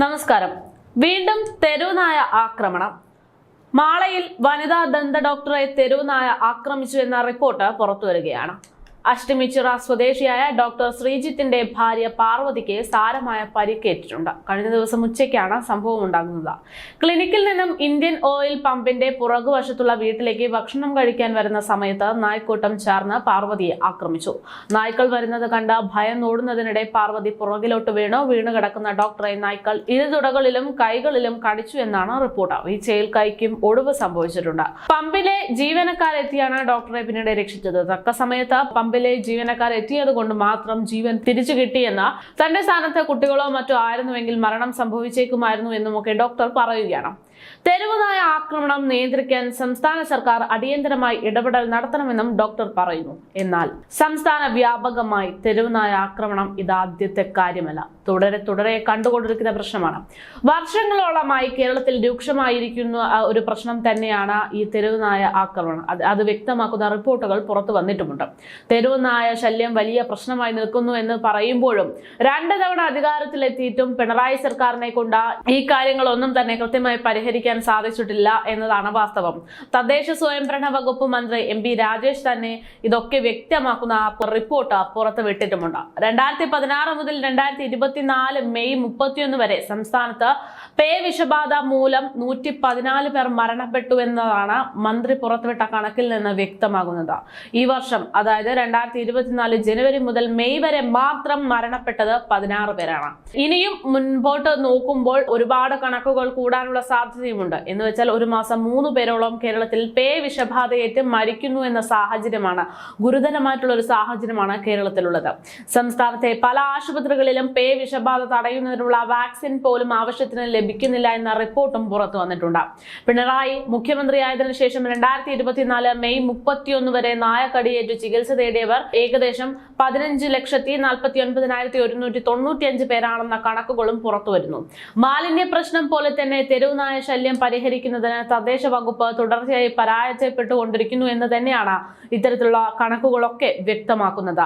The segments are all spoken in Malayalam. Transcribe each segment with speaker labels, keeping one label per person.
Speaker 1: നമസ്കാരം. വീണ്ടും തെരുവുനായ ആക്രമണം. മാളയിൽ വനിതാ ദന്ത ഡോക്ടറെ തെരുവുനായ ആക്രമിച്ചു എന്ന റിപ്പോർട്ട് പുറത്തുവരികയാണ്. അഷ്ടമിച്ചിറ സ്വദേശിയായ ഡോക്ടർ ശ്രീജിത്തിന്റെ ഭാര്യ പാർവതിക്ക് സാരമായ പരിക്കേറ്റിട്ടുണ്ട്. കഴിഞ്ഞ ദിവസം ഉച്ചയ്ക്കാണ് സംഭവം ഉണ്ടാകുന്നത്. ക്ലിനിക്കിൽ നിന്നും ഇന്ത്യൻ ഓയിൽ പമ്പിന്റെ പുറകുവശത്തുള്ള വീട്ടിലേക്ക് ഭക്ഷണം കഴിക്കാൻ വരുന്ന സമയത്ത് നായ്ക്കൂട്ടം ചേർന്ന് പാർവതിയെ ആക്രമിച്ചു. നായ്ക്കൾ വരുന്നത് കണ്ട് ഭയം ഓടുന്നതിനിടെ പാർവതി പുറകിലോട്ട് വീണു. വീണ് കിടക്കുന്ന ഡോക്ടറെ നായ്ക്കൾ ഇരുതുടകളിലും കൈകളിലും കടിച്ചു എന്നാണ് റിപ്പോർട്ട്. വീഴ്ചയിൽ കൈക്കും ഒടിവ് സംഭവിച്ചിട്ടുണ്ട്. പമ്പിലെ ജീവനക്കാരെത്തിയാണ് ഡോക്ടറെ പിന്നീട് രക്ഷിച്ചത്. തക്ക സമയത്ത് പമ്പിലെ ജീവനക്കാർ എത്തിയത് കൊണ്ട് മാത്രം ജീവൻ തിരിച്ചു കിട്ടിയെന്ന തന്റെ സ്ഥാനത്ത് കുട്ടികളോ മറ്റോ ആയിരുന്നുവെങ്കിൽ മരണം സംഭവിച്ചേക്കുമായിരുന്നു എന്നുമൊക്കെ ഡോക്ടർ പറയുകയാണ്. തെരുവുനായ ആക്രമണം നിയന്ത്രിക്കാൻ സംസ്ഥാന സർക്കാർ അടിയന്തരമായി ഇടപെടൽ നടത്തണമെന്നും ഡോക്ടർ പറയുന്നു. എന്നാൽ സംസ്ഥാന വ്യാപകമായി തെരുവുനായ ആക്രമണം ഇതാദ്യത്തെ കാര്യമല്ല. തുടരെ തുടരെ കണ്ടുകൊണ്ടിരിക്കുന്ന പ്രശ്നമാണ്. വർഷങ്ങളോളമായി കേരളത്തിൽ രൂക്ഷമായിരിക്കുന്ന ഒരു പ്രശ്നം തന്നെയാണ് ഈ തെരുവുനായ ആക്രമണം. അത് വ്യക്തമാക്കുന്ന റിപ്പോർട്ടുകൾ പുറത്തു വന്നിട്ടുമുണ്ട്. തെരുവുനായ ശല്യം വലിയ പ്രശ്നമായി നിൽക്കുന്നു എന്ന് പറയുമ്പോഴും രണ്ട് തവണ അധികാരത്തിലെത്തിയിട്ടും പിണറായി സർക്കാരിനെ കൊണ്ട് ഈ കാര്യങ്ങളൊന്നും തന്നെ കൃത്യമായി പരിഹരിക്കാൻ സാധിച്ചിട്ടില്ല എന്നതാണ് വാസ്തവം. തദ്ദേശ സ്വയംഭരണ വകുപ്പ് മന്ത്രി എം പി രാജേഷ് തന്നെ ഇതൊക്കെ വ്യക്തമാക്കുന്ന റിപ്പോർട്ട് പുറത്ത് വിട്ടിട്ടുമുണ്ട് രണ്ടായിരത്തി പതിനാറ് മുതൽ രണ്ടായിരത്തി ഇരുപത്തിനാല് മെയ് മുപ്പത്തിയൊന്ന് വരെ സംസ്ഥാനത്ത് പേ വിഷബാധ മൂലം നൂറ്റി പതിനാല് പേർ മരണപ്പെട്ടു എന്നതാണ് മന്ത്രി പുറത്തുവിട്ട കണക്കിൽ നിന്ന് വ്യക്തമാകുന്നത്. ഈ വർഷം അതായത് രണ്ടായിരത്തി ഇരുപത്തിനാല് ജനുവരി മുതൽ മെയ് വരെ മാത്രം മരണപ്പെട്ടത് പതിനാറ് പേരാണ്. ഇനിയും മുൻപോട്ട് നോക്കുമ്പോൾ ഒരുപാട് കണക്കുകൾ കൂടാനുള്ള സാധ്യതയുമുണ്ട് എന്ന് വെച്ചാൽ ഒരു മാസം മൂന്ന് പേരോളം കേരളത്തിൽ പേ വിഷബാധയേറ്റ് മരിക്കുന്നു എന്ന സാഹചര്യമാണ്. ഗുരുതരമായിട്ടുള്ള ഒരു സാഹചര്യമാണ് കേരളത്തിലുള്ളത്. സംസ്ഥാനത്തെ പല ആശുപത്രികളിലും പേ വിഷബാധ തടയുന്നതിനുള്ള വാക്സിൻ പോലും ആവശ്യത്തിന് ലഭിക്കുന്നില്ല എന്ന റിപ്പോർട്ടും പുറത്തു വന്നിട്ടുണ്ട്. പിണറായി മുഖ്യമന്ത്രിയായതിനു ശേഷം രണ്ടായിരത്തി ഇരുപത്തിനാല് മെയ് മുപ്പത്തിയൊന്ന് വരെ നായക്കടിയേറ്റ് ചികിത്സ തേടിയവർ ഏകദേശം പതിനഞ്ച് ലക്ഷത്തി നാൽപ്പത്തി ഒൻപതിനായിരത്തി ഒരുന്നൂറ്റി തൊണ്ണൂറ്റിയഞ്ച് പേരാണെന്ന കണക്കുകളും പുറത്തു വരുന്നു. മാലിന്യ പ്രശ്നം പോലെ തന്നെ തെരുവുനായ ശല്യം പരിഹരിക്കുന്നതിന് തദ്ദേശ വകുപ്പ് തുടർച്ചയായി പരാജയപ്പെട്ടുകൊണ്ടിരിക്കുന്നു എന്ന് തന്നെയാണ് ഇത്തരത്തിലുള്ള കണക്കുകളൊക്കെ വ്യക്തമാക്കുന്നത്.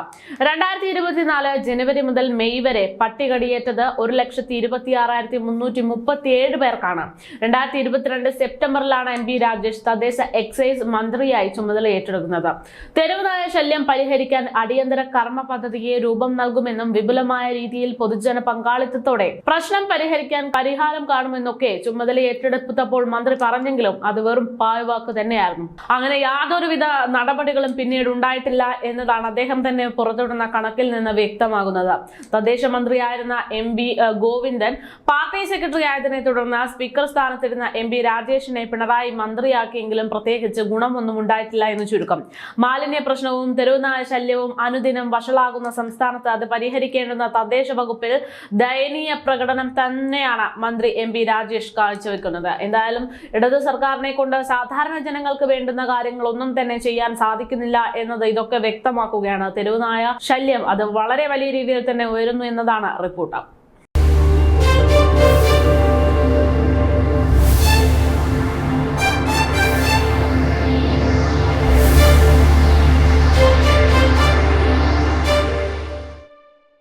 Speaker 1: രണ്ടായിരത്തി ഇരുപത്തിനാല് ജനുവരി മുതൽ മെയ് വരെ പട്ടികടിയേറ്റത് ഒരു ലക്ഷത്തി ഇരുപത്തി ആറായിരത്തി മുന്നൂറ്റി മുപ്പത്തി ഏഴ് പേർക്കാണ്. രണ്ടായിരത്തി ഇരുപത്തിരണ്ട് സെപ്റ്റംബറിലാണ് എം പി രാജേഷ് തദ്ദേശ എക്സൈസ് മന്ത്രിയായി ചുമതല ഏറ്റെടുക്കുന്നത് തെരുവുനായ ശല്യം പരിഹരിക്കാൻ അടിയന്തര കർമ്മ പദ്ധതിയെ രൂപം നൽകുമെന്നും വിപുലമായ രീതിയിൽ പൊതുജന പങ്കാളിത്തത്തോടെ പ്രശ്നം പരിഹരിക്കാൻ പരിഹാരം കാണുമെന്നൊക്കെ ചുമതല ഏറ്റെടുത്തപ്പോൾ മന്ത്രി പറഞ്ഞെങ്കിലും അത് വെറും പായവാക്ക് തന്നെയായിരുന്നു. അങ്ങനെ യാതൊരുവിധ നടപടികളും പിന്നീട് ഉണ്ടായിട്ടില്ല എന്നതാണ് അദ്ദേഹം തന്നെ പുറത്തുവിടുന്ന കണക്കിൽ നിന്ന് വ്യക്തമാകുന്നത്. തദ്ദേശ മന്ത്രിയായിരുന്ന M B Govindan party secretary ആയതിനെ തുടർന്ന് സ്പീക്കർ സ്ഥാനത്തിരുന്ന എം പി രാജേഷിനെ പിണറായി മന്ത്രിയാക്കിയെങ്കിലും പ്രത്യേകിച്ച് ഗുണമൊന്നും ഉണ്ടായിട്ടില്ല എന്ന് ചുരുക്കം. മാലിന്യ പ്രശ്നവും തെരുവുനായ ശല്യവും അനുദിനം വഷളാകുന്ന സംസ്ഥാനത്ത് അത് പരിഹരിക്കേണ്ടുന്ന തദ്ദേശ വകുപ്പിൽ ദയനീയ പ്രകടനം തന്നെയാണ് മന്ത്രി എം പി രാജേഷ് കാഴ്ചവെക്കുന്നത്. എന്തായാലും ഇടതു സർക്കാരിനെ കൊണ്ട് സാധാരണ ജനങ്ങൾക്ക് വേണ്ടുന്ന കാര്യങ്ങളൊന്നും തന്നെ ചെയ്യാൻ സാധിക്കുന്നില്ല എന്നത് ഇതൊക്കെ വ്യക്തമാക്കുകയാണ്. തെരുവുനായ ശല്യം അത് വളരെ വലിയ രീതിയിൽ തന്നെ ഉയരുന്നു എന്നതാണ് റിപ്പോർട്ട്.